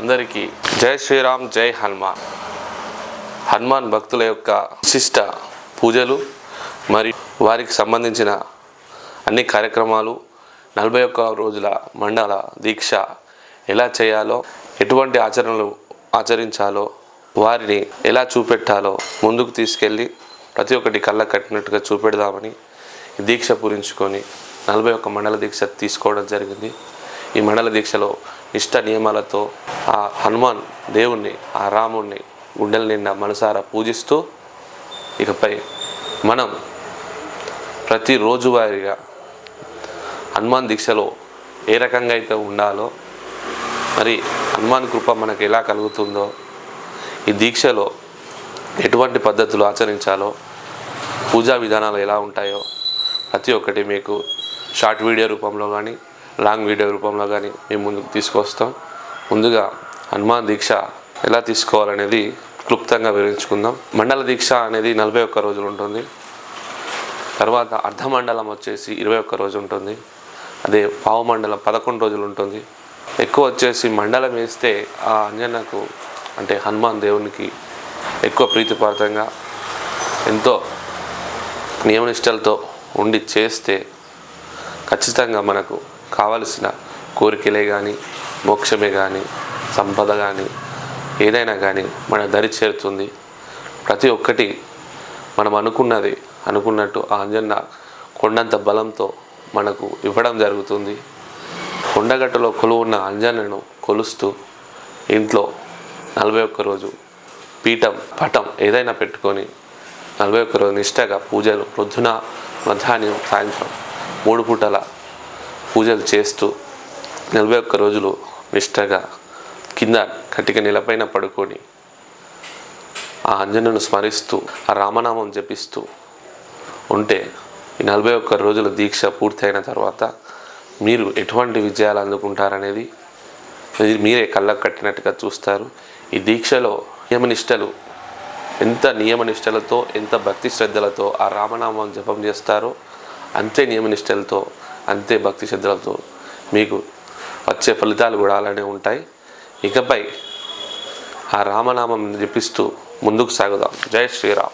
అందరికీ జై శ్రీరామ్ జై హనుమాన్. హనుమాన్ భక్తుల యొక్క విశిష్ట పూజలు మరియు వారికి సంబంధించిన అన్ని కార్యక్రమాలు నలభై ఒక్క రోజుల మండల దీక్ష ఎలా చేయాలో ఎటువంటి ఆచరణలు ఆచరించాలో వారిని ఎలా చూపెట్టాలో ముందుకు తీసుకెళ్ళి ప్రతి ఒక్కటి కళ్ళ కట్టినట్టుగా చూపెడదామని దీక్ష పూరించుకొని నలభై ఒక్క మండల దీక్ష తీసుకోవడం జరిగింది. ఈ మండల దీక్షలో ఇష్ట నియమాలతో ఆ హనుమాన్ దేవుణ్ణి ఆ రాముణ్ణి గుండెల నిండా మనసారా పూజిస్తూ ఇకపై మనం ప్రతి రోజువారీగా హనుమాన్ దీక్షలో ఏ రకంగా అయితే ఉండాలో మరి హనుమాన్ కృప మనకు ఎలా కలుగుతుందో ఈ దీక్షలో ఎటువంటి పద్ధతులు ఆచరించాలో పూజా విధానాలు ఎలా ఉంటాయో ప్రతి ఒక్కటి మీకు షార్ట్ వీడియో రూపంలో కానీ లాంగ్ వీడియో రూపంలో కానీ మేము ముందుకు తీసుకొస్తాం. ముందుగా హనుమాన్ దీక్ష ఎలా తీసుకోవాలనేది క్లుప్తంగా వివరించుకుందాం. మండల దీక్ష అనేది నలభై ఒక్క రోజులు ఉంటుంది. తర్వాత అర్ధమండలం వచ్చేసి ఇరవై ఒక్క రోజు ఉంటుంది. అదే పావు మండలం పదకొండు రోజులు ఉంటుంది. ఎక్కువ వచ్చేసి మండలం వేస్తే ఆ అంజనకు అంటే హనుమాన్ దేవునికి ఎక్కువ ప్రీతిపాత్రంగా ఎంతో నియమనిష్టలతో ఉండి చేస్తే ఖచ్చితంగా మనకు కావలసిన కోరికలే కానీ మోక్షమే కానీ సంపద కానీ ఏదైనా కానీ మన దరి చేరుతుంది. ప్రతి ఒక్కటి మనం అనుకున్నది అనుకున్నట్టు ఆ అంజన్న కొండంత బలంతో మనకు ఇవ్వడం జరుగుతుంది. కొండగట్టులో కొలువున్న అంజన్నను కొలుస్తూ ఇంట్లో నలభై ఒక్క రోజు పీఠం పటం ఏదైనా పెట్టుకొని నలభై ఒక్క రోజు నిష్టగా పూజలు ప్రొద్దున మధ్యాహ్నం సాయంత్రం మూడు పూటల పూజలు చేస్తూ నలభై ఒక్క రోజులు నిష్టగా కింద కటిక నిలపైన పడుకొని ఆ అంజనను స్మరిస్తూ ఆ రామనామం జపిస్తూ ఉంటే ఈ నలభై ఒక్క రోజుల దీక్ష పూర్తయిన తర్వాత మీరు ఎటువంటి విజయాలు అందుకుంటారనేది మీరే కళ్ళకు కట్టినట్టుగా చూస్తారు. ఈ దీక్షలో నియమనిష్టలు ఎంత నియమనిష్టలతో ఎంత భక్తి శ్రద్ధలతో ఆ రామనామం జపం చేస్తారో అంతే నియమనిష్టలతో అంతే భక్తి శ్రద్ధలతో మీకు వచ్చే ఫలితాలు కూడా అలానే ఉంటాయి. ఇకపై ఆ రామనామం జపిస్తూ ముందుకు సాగుదాం. జై శ్రీరామ్.